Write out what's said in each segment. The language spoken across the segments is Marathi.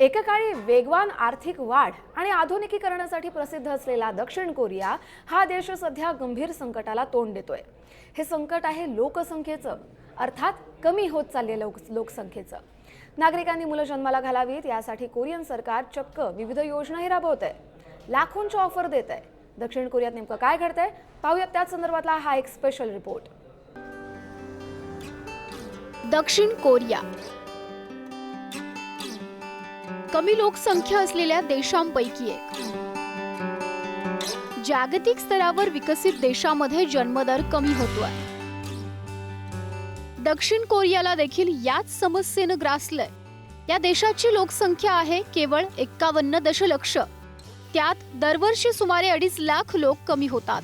एकेकाळी वेगवान आर्थिक वाढ आणि आधुनिकीकरणासाठी प्रसिद्ध असलेला दक्षिण कोरिया हा देश सध्या गंभीर संकटाला तोंड देतोय. हे संकट आहे लोकसंख्येचं अर्थात कमी होत चाललेल्या लोक लोकसंख्येचं. नागरिकांनी मुलं जन्माला घालावीत यासाठी कोरियन सरकार चक्क विविध योजनाही राबवत आहे लाखोंच्या ऑफर देत आहे दक्षिण कोरियात नेमकं काय घडतंय? पाहूयात त्याच संदर्भातला हा एक स्पेशल रिपोर्ट दक्षिण कोरिया कमी लोकसंख्या असलेल्या देशांपैकी एक. जागतिक स्तरावर विकसित देशामध्ये जन्मदर कमी होतोय दक्षिण कोरियाला देखील याच समस्येनं ग्रासलंय. या देशाची लोकसंख्या आहे केवळ एक्कावन्न दशलक्ष. त्यात दरवर्षी सुमारे अडीच लाख लोक कमी होतात.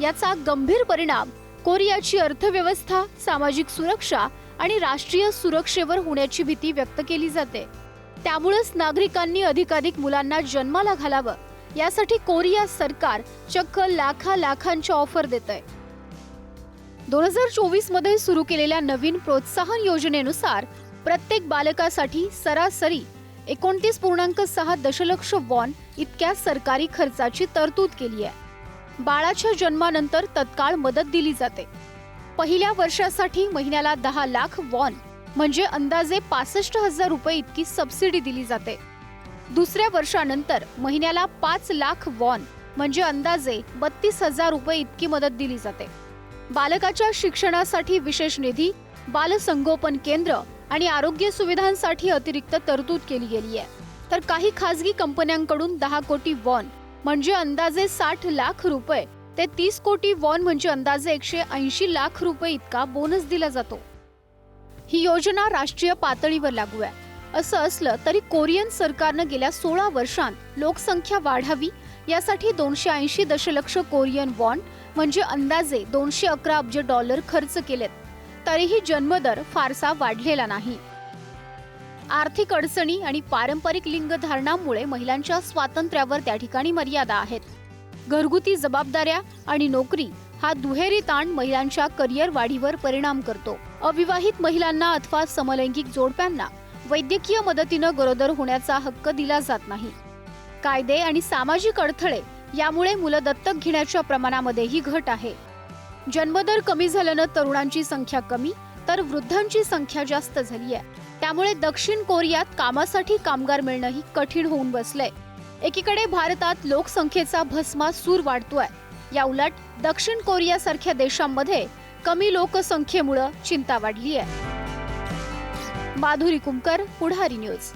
याचा गंभीर परिणाम कोरियाची अर्थव्यवस्था सामाजिक सुरक्षा आणि राष्ट्रीय सुरक्षेवर होण्याची भीती व्यक्त केली जाते. त्यामुळेच नागरिकांनी अधिकाधिक मुलांना जन्माला घालावं. यासाठी कोरिया सरकार चक्क लाखा लाखांच्या ऑफर देत आहे दोन हजार चोवीसमध्ये सुरू केलेल्या नवीन प्रोत्साहन योजनेनुसार प्रत्येक बालकासाठी सरासरी एकोणतीस पूर्णांक सहा दशलक्ष वॉन इतक्या सरकारी खर्चाची तरतूद केली आहे. बाळाच्या जन्मानंतर तत्काळ मदत दिली जाते. पहिल्या वर्षासाठी महिन्याला दहा लाख वॉन म्हणजे अंदाजे पासष्ट हजार रुपये इतकी सबसिडी दिली जाते. दुसऱ्या वर्षानंतर महिन्याला पाच लाख वॉन म्हणजे अंदाजे बत्तीस हजार रुपये इतकी मदत दिली जाते. बालकाच्या शिक्षणासाठी विशेष निधी बालसंगोपन केंद्र आणि आरोग्य सुविधांसाठी अतिरिक्त तरतूद केली गेली आहे. तर काही खासगी कंपन्यांकडून दहा कोटी वॉन म्हणजे अंदाजे साठ लाख रुपये ते तीस कोटी वॉन म्हणजे अंदाजे एकशे ऐंशी लाख रुपये इतका बोनस दिला जातो. ही योजना राष्ट्रीय पातळीवर लागू आहे. असं असलं तरी कोरियन सरकारनं गेल्या सोळा वर्षांत लोकसंख्या वाढावी यासाठी दोनशे ऐंशी दशलक्ष कोरियन वॉन म्हणजे अंदाजे दोनशे अकरा अब्ज डॉलर खर्च केलेत. तरीही जन्मदर फारसा वाढलेला नाही. आर्थिक अडचणी आणि पारंपरिक लिंगधारणामुळे महिलांच्या स्वातंत्र्यावर त्या ठिकाणी मर्यादा आहेत. घरगुती जबाबदाऱ्या आणि नोकरी हा दुहेरी ताण महिलांच्या करिअर वाढीवर परिणाम करतो. अविवाहित महिलांना अथवा समलैंगिक जोडप्यांना वैद्यकीय मदतीनं गरोदर होण्याचा हक्क दिला जात नाही. कायदे आणि सामाजिक अडथळे यामुळे मुलं दत्तक घेण्याच्या प्रमाणामध्येही घट आहे. जन्मदर कमी झाल्यानं तरुणांची संख्या कमी तर वृद्धांची संख्या जास्त झाली आहे त्यामुळे दक्षिण कोरियात कामासाठी कामगार मिळणंही कठीण होऊन बसलंय. एकीकडे भारतात लोकसंख्येचा भस्मा सूर वाढतोय. या उलट दक्षिण कोरियासारख्या देशांमध्ये कमी लोकसंख्येमुळं चिंता वाढली आहे माधुरी कुमकर पुढारी न्यूज.